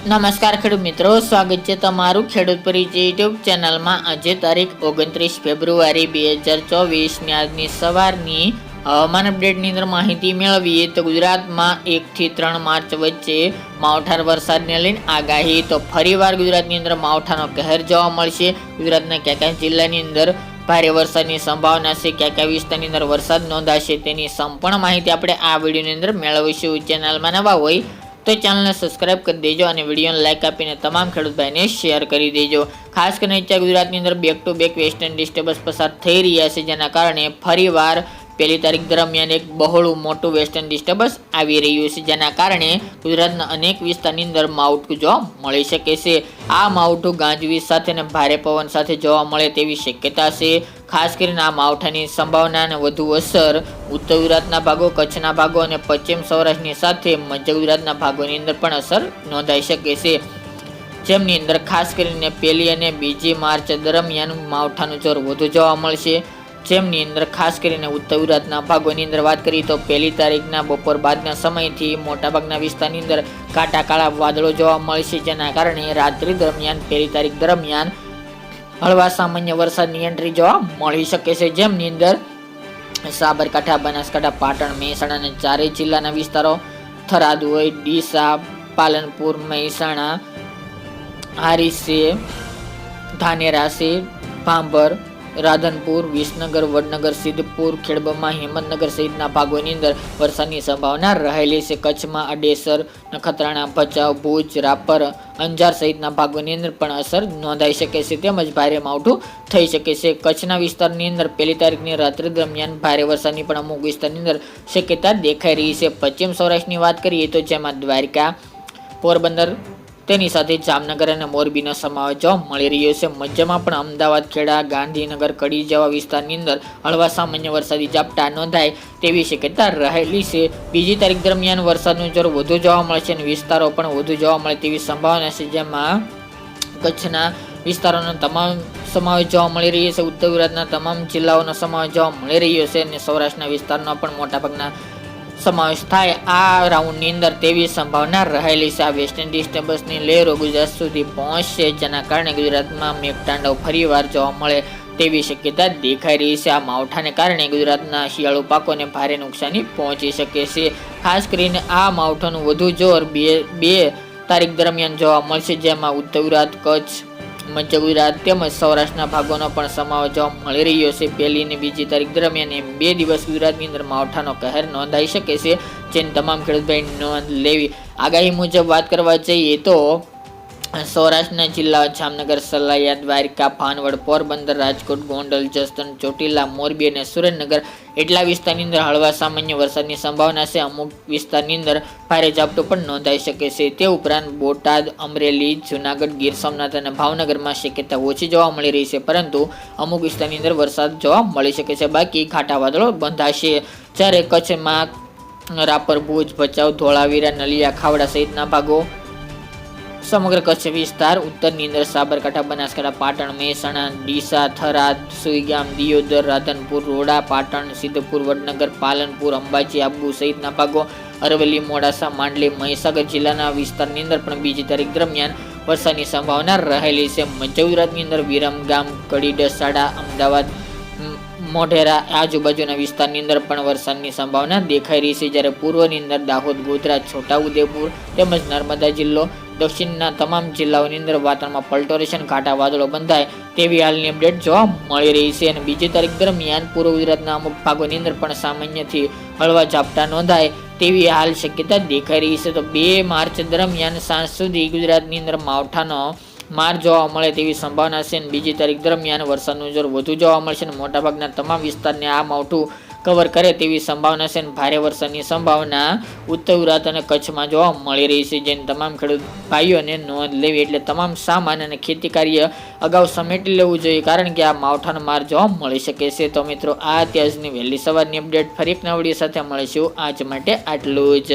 નમસ્કાર ખેડૂત મિત્રો, સ્વાગત છે તમારું ખેડૂત પરિચય યુટ્યુબ ચેનલમાં. આજે તારીખ ઓગણત્રીસ ફેબ્રુઆરી બે હજાર ચોવીસની આજની સવારની હવામાન અપડેટની અંદર માહિતી મેળવીએ તો ગુજરાતમાં એકથી ત્રણ માર્ચ વચ્ચે માવઠાર વરસાદને લઈને આગાહી. તો ફરીવાર ગુજરાતની અંદર માવઠાનો કહેર જોવા મળશે. ગુજરાતના ક્યાં ક્યાં જિલ્લાની અંદર ભારે વરસાદની સંભાવના છે ક્યાં ક્યાં વિસ્તારની અંદર વરસાદ નોંધાશે તેની સંપૂર્ણ માહિતી આપણે આ વિડીયોની અંદર મેળવીશું. ચેનલમાં નવા હોય તો ચેનલને સબસ્ક્રાઇબ કરી દેજો અને વિડીયોને લાઇક આપીને તમામ ખેડૂત ભાઈને શેર કરી દેજો. ખાસ કરીને અત્યારે ગુજરાતની અંદર back to back western disturbance પસાર થઈ રહ્યા છે, જેના કારણે ફરીવાર પહેલી તારીખ દરમિયાન એક બહોળું મોટું વેસ્ટર્ન ડિસ્ટર્બન્સ આવી રહ્યું છે, જેના કારણે ગુજરાતના અનેક વિસ્તારની અંદર માવઠું જોવા મળી શકે છે. આ માવઠું ગાંજવીજ સાથે અને ભારે પવન સાથે જોવા મળે તેવી શક્યતા છે. ખાસ કરીને આ માવઠાની સંભાવનાને વધુ અસર ઉત્તર ગુજરાતના ભાગો, કચ્છના ભાગો અને પશ્ચિમ સૌરાષ્ટ્રની સાથે મધ્ય ગુજરાતના ભાગોની અંદર પણ અસર નોંધાઈ શકે છે. જેમની અંદર ખાસ કરીને પહેલી અને બીજી માર્ચ દરમિયાન માવઠાનું જોર વધુ જોવા મળશે. જેમની અંદર ખાસ કરીને ઉત્તર ગુજરાતના ભાગોની અંદર વાત કરીએ તો પહેલી તારીખના બપોર બાદના સમયથી મોટાભાગના વિસ્તારની અંદર કાટા કાળા વાદળો જોવા મળશે, જેના કારણે રાત્રિ દરમિયાન, પહેલી તારીખ દરમિયાન હળવા સામાન્ય વરસાદની એન્ટ્રી જોવા મળી શકે છે. જેમની અંદર સાબરકાંઠા, બનાસકાંઠા, પાટણ, મહેસાણા અને ચારેય જિલ્લાના વિસ્તારો થરાદ હોય ડીસા, પાલનપુર, મહેસાણા હારીસે ધાનેરા ભાંભર રાધનપુર, વિસનગર, વડનગર, સિદ્ધપુર, ખેડબમાં, હિંમતનગર સહિતના ભાગોની અંદર વરસાદની સંભાવના રહેલી છે. કચ્છમાં અડેસર નખત્રાણા, ભચાઉ, ભુજ, રાપર, અંજાર સહિતના ભાગોની અંદર પણ અસર નોંધાઈ શકે છે તેમજ ભારે માવઠું થઈ શકે છે. કચ્છના વિસ્તારની અંદર પહેલી તારીખની રાત્રિ દરમિયાન ભારે વરસાદની પણ અમુક વિસ્તારની અંદર શક્યતા દેખાઈ રહી છે. પશ્ચિમ સૌરાષ્ટ્રની વાત કરીએ તો જેમાં દ્વારકા, પોરબંદર તેની સાથે જામનગર અને મોરબીનો સમાવેશ જોવા મળી રહ્યો છે. મધ્યમાં પણ અમદાવાદ, ખેડા, ગાંધીનગર, કડી જેવા વિસ્તારની અંદર હળવા સામાન્ય વરસાદી ઝાપટા નોંધાય તેવી શક્યતા રહેલી છે. બીજી તારીખ દરમિયાન વરસાદનું જોર વધુ જોવા મળશે અને વિસ્તારો પણ વધુ જોવા મળે તેવી સંભાવના છે. જેમાં કચ્છના વિસ્તારોનો તમામ સમાવેશ જોવા મળી રહ્યો છે. ઉત્તર ગુજરાતના તમામ જિલ્લાઓનો સમાવેશ જોવા મળી રહ્યો છે અને સૌરાષ્ટ્રના વિસ્તારનો પણ મોટાભાગના સમાવેશ થાય. આ રાઉન્ડની અંદર તેવી સંભાવના રહેલી છે. આ વેસ્ટ ઇન્ડિઝ ટેબલ્સની લહેરો ગુજરાત સુધી પહોંચશે, જેના કારણે ગુજરાતમાં મેઘતાંડવ ફરીવાર જોવા મળે તેવી શક્યતા દેખાઈ રહી છે. આ માવઠાને કારણે ગુજરાતના શિયાળુ પાકોને ભારે નુકસાની પહોંચી શકે છે. ખાસ કરીને આ માવઠાનું વધુ જોર બે બે તારીખ દરમિયાન જોવા મળશે, જેમાં ઉત્તર ગુજરાત, કચ્છ મધ્ય ગુજરાત તેમજ સૌરાષ્ટ્રના ભાગોનો પણ સમાવેશ જોવા મળી રહ્યો છે. પહેલી અને બીજી તારીખ દરમિયાન એમ બે દિવસ ગુજરાતની અંદર માવઠાનો કહેર નોંધાઈ શકે છે, જેની તમામ ખેડૂતભાઈ નોંધ લેવી. આગાહી મુજબ વાત કરવા જઈએ તો સૌરાષ્ટ્રના જિલ્લા જામનગર, સલાયા, દ્વારકા, ભાનવડ, પોરબંદર, રાજકોટ, ગોંડલ, જસદણ, ચોટીલા, મોરબી અને સુરેન્દ્રનગર એટલા વિસ્તારની અંદર હળવા સામાન્ય વરસાદની સંભાવના છે. અમુક વિસ્તારની અંદર ભારે ઝાપટું પણ નોંધાઈ શકે છે. તે ઉપરાંત બોટાદ, અમરેલી, જુનાગઢ, ગીર સોમનાથ અને ભાવનગરમાં શક્યતા ઓછી જોવા મળી રહી છે, પરંતુ અમુક વિસ્તારની અંદર વરસાદ જોવા મળી શકે છે. બાકી ખાટા વાદળો બંધાશે. જ્યારે કચ્છમાં રાપર, ભુજ, ભચાઉ, ધોળાવીરા, નલિયા, ખાવડા સહિતના ભાગો સમગ્ર કચ્છ વિસ્તાર, ઉત્તરની અંદર સાબરકાંઠા, બનાસકાંઠા, પાટણ, મહેસાણા, ડીસા, થરાદ, સુઈગામ, દિયોદર, રાધનપુર, રોડા, પાટણ, સિદ્ધપુર, વડનગર, પાલનપુર, અંબાજી, આબુ સહિતના ભાગો, અરવલ્લી, મોડાસા, માંડલી, મહીસાગર જિલ્લાના વિસ્તારની અંદર પણ બીજી તારીખ દરમિયાન વરસાદની સંભાવના રહેલી છે. મધ્ય ગુજરાતની અંદર વિરમગામ કડી ડસાડા અમદાવાદ મોઢેરા, આજુબાજુના વિસ્તારની અંદર પણ વરસાદની સંભાવના દેખાઈ રહી છે. જ્યારે પૂર્વની અંદર દાહોદ, ગોધરા, છોટાઉદેપુર તેમજ નર્મદા જિલ્લો દક્ષિણના તમામ જિલ્લાઓની અંદર વાતાવરણમાં પલટો રહેશે અને ઘાટા વાદળો બંધાય તેવી હાલની અપડેટ જોવા મળી રહી છે. અને બીજી તારીખ દરમિયાન પૂર્વ ગુજરાતના અમુક ભાગોની અંદર પણ સામાન્યથી હળવા ઝાપટા નોંધાય તેવી હાલ શક્યતા દેખાઈ રહી છે. તો બે માર્ચ દરમિયાન સાંજ સુધી ગુજરાતની અંદર માવઠાનો માર જોવા મળે તેવી સંભાવના છે. અને બીજી તારીખ દરમિયાન વરસાદનું જોર વધુ જોવા મળશે અને મોટાભાગના તમામ વિસ્તારને આ માવઠું કવર કરે તેવી સંભાવના છે અને ભારે વરસાદની સંભાવના ઉત્તર ગુજરાત અને કચ્છમાં જોવા મળી રહી છે. જેને તમામ ખેડૂત ભાઈઓને નોંધ લેવી એટલે તમામ સામાન અને ખેતી કાર્ય અગાઉ સમેટી લેવું જોઈએ કારણ કે આ માવઠાનો માર જોવા મળી શકે છે. તો મિત્રો, આ અત્યારની વહેલી સવારની અપડેટ. ફરી એક નવડી સાથે મળીશું. આજ માટે આટલું જ.